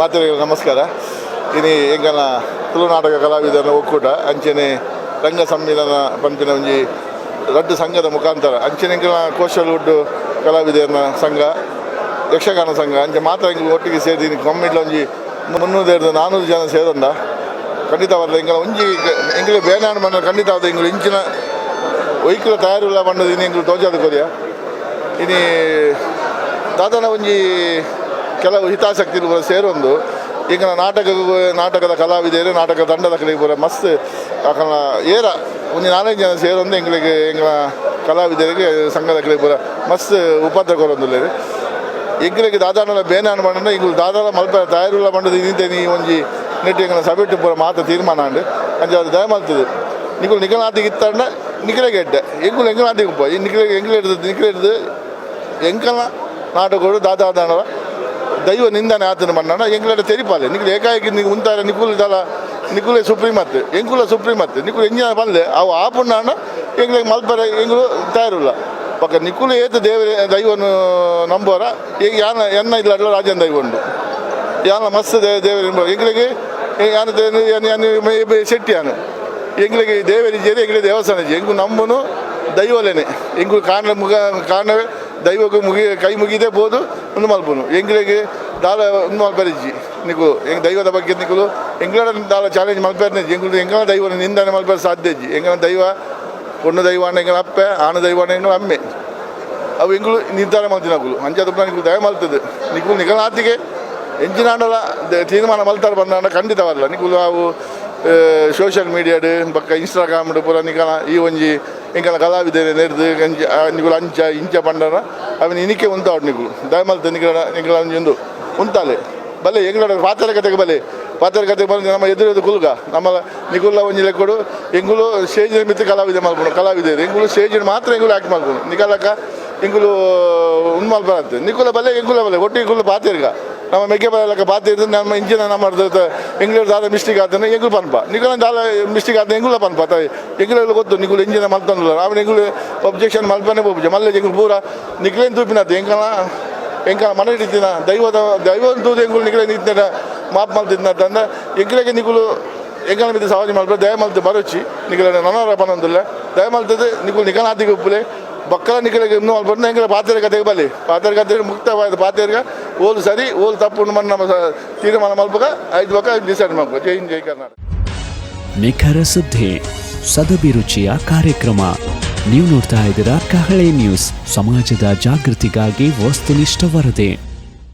ಮಾತರಿಗೆ ನಮಸ್ಕಾರ. ಇನಿ ಎಂಕನ ತುಳುನಾಟಕ ಕಲಾವಿದರ ಒಕ್ಕೂಟ, ಅಂಚನೆ ರಂಗ ಸಮ್ಮೇಳನ ಪಂಪಿನ ಒಂಜಿ ರಡ್ಡು ಸಂಘದ ಮುಖಾಂತರ, ಅಂಚನೆ ಎಂಕನ ಕೋಶಲ್ ವುಡ್ ಕಲಾವಿದರ ಸಂಘ, ಯಕ್ಷಗಾನ ಸಂಘ, ಅಂಚೆ ಮಾತ್ರ ಹಿಂಗೆ ಒಟ್ಟಿಗೆ ಸೇರಿ ಕಮ್ಮಿಟ್ಲ ಒಂಜಿ ಮುನ್ನೂರು ನಾನೂರು ಜನ ಸೇರಂದ ಖಂಡಿತ ಬರಲ್ಲ ಎಂಕಲ ಒಂಜಿ ಎಂಕಲೆ ಬೇನಾಡ್ ಮಣ್ಣ ಖಂಡಿತ ಆದ ಎಂಗಳು ಇಂಚಿನ ತಯಾರು ತಯಾರಿಲ್ಲ ಬಣ್ಣದ ಇನ್ನು ಎಂಗಳು ತೋಜಾದ ಕೊರಿಯ. ಇನಿ ದಾದನ ಒಂಜಿ ಕೆಲವು ಹಿತಾಸಕ್ತಿ ಪೂರ ಸೇರೊಂದು. ಈಗ ನಾಟಕ ನಾಟಕದ ಕಲಾವಿದರು ನಾಟಕ ತಂಡದ ಪೂರ ಮಸ್ತ್ ಯಾಕಂದ್ರೆ ಏರ, ಒಂದು ನಾಲ್ಕು ಜನ ಸೇರೊಂದು ಎಂಗಳಿಗೆ ಎಂಗಳ ಕಲಾವಿದರಿಗೆ, ಸಂಘದ ಕಡೆಗೆ ಪೂರ ಮಸ್ತ್ ಉಪದ್ರ ಕೊರೊಂದುಲ್ಲೇರು ಎಂಗಳಿಗೆ ದಾದಾನ ಬೇನಾನ ಮಾಡಂಡ ಈಗ ದಾದಾಲ ಮಲ್ಪ ತಯಾರಿಲ್ಲ ಬಂಡದ ಇಂತೆ ನೀ ಒಂಜಿ ನೆಟ್ಟು ಎಂಗಳ ಸಭೆಟ್ಟು ಪೂರ ಮಾತ ತೀರ್ಮಾನ ಅಂಡು ಅಂಜೆ ಅದು ದಯ ಮಲ್ತದೆ. ನಿಗಳು ನಿಖಲಾತಿಗೆ ಇತ್ತಂಡ ನಿಖಲೆ ಎಡ್ಡೆ. ಎಂಗುಲು ಎಂಗಳಾತಿಗೆ ಉಪ್ಪ. ಈ ನಿಖಲೆ ಎಂಗ್ಲೆ ಹಿಡ್ದು ನಿಖಲೆ ಹಿಡ್ದು ಎಂಕಲ ನಾಟಕಗಳು ದಾದಾದಾನವ ದೈವ ನಿಂದನೆ ಆತನ ಮನ್ನಣ ಎಂಗ್ಲಡ ತೆರಿಪಾಲೆ? ನಿಖಲು ಏಕಾಏಕಿ ಉಂತಾರೆ ನಿಕುಲ್ ದಲ ನಿಕುಲೆ ಸುಪ್ರೀಮತ್ ಎಂಕುಲ ಸುಪ್ರೀಮತ್, ನಿಕುಲು ಎಂಜಿನ ಬಂದೆ ಅವು ಆಪುಣ್ಣ ಎಂಗ್ಲಿಗೆ ಮಲ್ಪರೆ ಎಂಗುಲು ತಯಾರಿಲ್ಲ. ಪಕ್ಕ ನಿಕುಲು ಏತ ದೇವರ, ದೈವನು ನಂಬೋರ ಈಗ ಯಾನ, ಎನ್ನ ಇಲ್ಲ ರಾಜನ್ ದೈವ ಉಂಡು ಯಾನ ಮಸ್ತ್ ದೇವರ ಎಂಗ್ಲಿಗೆ ಯಾನ ಶೆಟ್ಟಿ ಯಾನು. ಎಂಗ್ಲಿಗೆ ದೇವರಿ ಜೇರಿ ಎಂಗ್ಲಿ ದೇವಸ್ಥಾನ ಎಂಗು ನಂಬನು ದೈವಲೇನೆ. ಎಂಗು ಕಾರಣ ಮುಗ ಕಾರಣವೇ ದೈವಕ್ಕೆ ಮುಗಿ, ಕೈ ಮುಗಿದೇ ಬೋದು. ಉಂದು ಮಲ್ಪುನು ಎಂಗ್ಲೇಗೆ ದಾಲ ಉಂದು ಮಲ್ಪರಿಜ್ಜಿ ನಿಕುಲು ಎಂಗ್ ದೈವದ ಬಗ್ಗೆ ನಿಕುಲು ಎಂಗ್ಲಂಡ ದಾಲ ಚಾಲೆಂಜ್ ಮಲ್ಪರ್ನಿಜ್ಜಿ ಎಂಗುಲು ದೈವ ನಿಂದಾನ ನಿಂದನೆ ಮಲ್ಪರ ಸಾಧ್ಯಜ್ಜಿ ಎಂಗಳ ದೈವ ಕೊಣ್ಣು ದೈವಾನ ಎಂಗಳ ಅಪ್ಪೆ, ಆಣ ದೈವಾನ ಎಂಗಳ ಅಮ್ಮೆ. ಅವು ಎಂಗುಲು ನಿರ್ಧಾರ ಮಲ್ತಿನಕುಲು ಅಂಚಾದಪ್ಪ ನಿಕುಲು ದಯ ಮಲ್ತದೆ. ನಿಕುಲು ನಿಗಳಾತಿಗೆ ಅಣ್ಣಲ ತೀರ್ಮಾನ ಮಲ್ತಾರ ಖಂಡಿತ ಖಂಡಿತವಲ್ಲ ನಿಕುಲು ಅವು ಸೋಷಿಯಲ್ ಮೀಡಿಯಾಡ್ ಬಕ್ಕ ಇನ್ಸ್ಟಾಗ್ರಾಮ್ ಪೂರ ನಿಕಲ ಈ ಒಂಜಿ ಎಂಕಲ ಕಲಾವಿದರೆ ನೆರೆದು ಗಂಜಿ ನಿಕುಲು ಅಂಚ ಇಂಚ ಪಂಡನ ಅವನ ಇನಿಕೆ ಉಂತಾವಡು ನೀವು ದಯ ಮಲ್ತ ನಿಕಲ ಉಂಟಾಲೆ ಒಂದು ಉಂತಾಲೆ ಬಲೆ ಕತೆಗೆ ಬಲೆ. ಪಾತ್ರ ಕತೆ ಬಂದು ನಮ್ಮ ಎದುರು ಕುಲ್ಗ. ನಮ್ಮ ನಿಕುಲ ಒಂಜಿ ಕೊಡು ಎಂಗುಲು ಸ್ಟೇಜ್ ಮಿತ್ರ ಕಲಾವಿದೆ ಮಾಡ್ಕೊಂಡು, ಕಲಾವಿದೆ ಎಂಗುಲು ಸ್ಟೇಜ್ ಮಾತ್ರ ಎಂಗುಲು ಆಕ್ಟ್ ಮಾಡ್ಕೊಂಡು. ನಿಕಲಕ್ಕ ಎಂಗುಲು ಉನ್ಮಾಲ್ ಬರತ್ತೆ. ನಿಕುಲ ಬಲೆ ಎಂಗುಲ ಬಲೆ, ಒಟ್ಟು ಎಂಗುಲು ಪಾತಿರ್ಗ ನಮ್ಮ ಮೆಗ್ಗೆ ಬರಲಕ್ಕ ಇರ್ತದೆ ನಮ್ಮ ಇಂಜಿನ ನಮ್ಮ ಎಂಗ್ಲೂರು ದಾದ ಮಿಸ್ಟೇಕ್ ಆತನ ಎಂಗುಲು ಪನ್ಪ ನಿಕಲ ದಾದ ಮಿಸ್ಟೇಕ್ ಆದ್ರೆ ಎಂಗುಲ ಪನ್ಪ ತಾಯಿ ಎಂಗುಲೆಲ್ಲ ಗೊತ್ತು ನಿಕುಲು ಇಂಜಿನ ಮಲ್ತಂದಿಲ್ಲ ಅವನ ಎಂಗುಲು ಒಬ್ಜೆಕ್ಷನ್ ಮಲ್ಪನೆ ಪೋಪುಜ ಮಲ್ಲೆ ಎಂಗುಲು ಪೂರ ನಿಗ್ಲೇನು ತೂಪಿನತ್ತೆ ಎಂಕಲ ಎಂಕ ಮನೆ ಹಿಡಿತಿನ? ದೈವದ ದೈವ ತೂದು ಎಂಗುಲು ನಿಕಲೆ ನಿಂತಿನ ಮಾಪ್ ಮಲ್ತಿದ್ನ ಅಂದ್ರೆ ಎಂಕಲೆಗೆ ನಿಕುಲು ಎಂಕಲ ಮಿತಿ ಸವಾಜಿ ಮಲ್ಪ ದಯ ಮಲ್ತು ಬರೋಚಿ ನಿಗಲ ನನರ ಪನೊಂದಿಲ್ಲ ದಯ ಮಲ್ತದೆ ನಿಕುಲು ನಿಗನ ಆತಿಗೆ ಉಪ್ಪುಲೆ ಬಕ್ಕಲ ನಿಗಲಿಗೆ ಇನ್ನೂ ಮಲ್ಪಡ್ನ ಎಂಕಲ ಪಾತ್ರೆ ಕತೆಗೆ ಬಲಿ ಪಾತ್ರೆ ಕತೆ ಮುಕ್ತವಾದ ಪಾತ್ರೆಗ ಓಲು ಸರಿ, ಓಲು ತಪ್ಪು ಮನ್ನ ತೀರ್ಮಾನ ಮಲ್ಪಗ ಐದು ಬಕ್ಕ ಡಿಸೈಡ್ ಮಾಡ್ಕೊ ಜೈ ಹಿಂದ್, ಜೈ ಕರ್ನಾಟಕ. ನಿಖರ ಸುದ್ದಿ ಸದಭಿರುಚಿಯ ಕಾರ್ಯಕ್ರಮ. ನೀವು ನೋಡ್ತಾ ಇದ್ದೀರಾ ಕಹಳೆ ನ್ಯೂಸ್. ಸಮಾಜದ ಜಾಗೃತಿಗಾಗಿ ವಸ್ತುನಿಷ್ಠ ವರದಿ.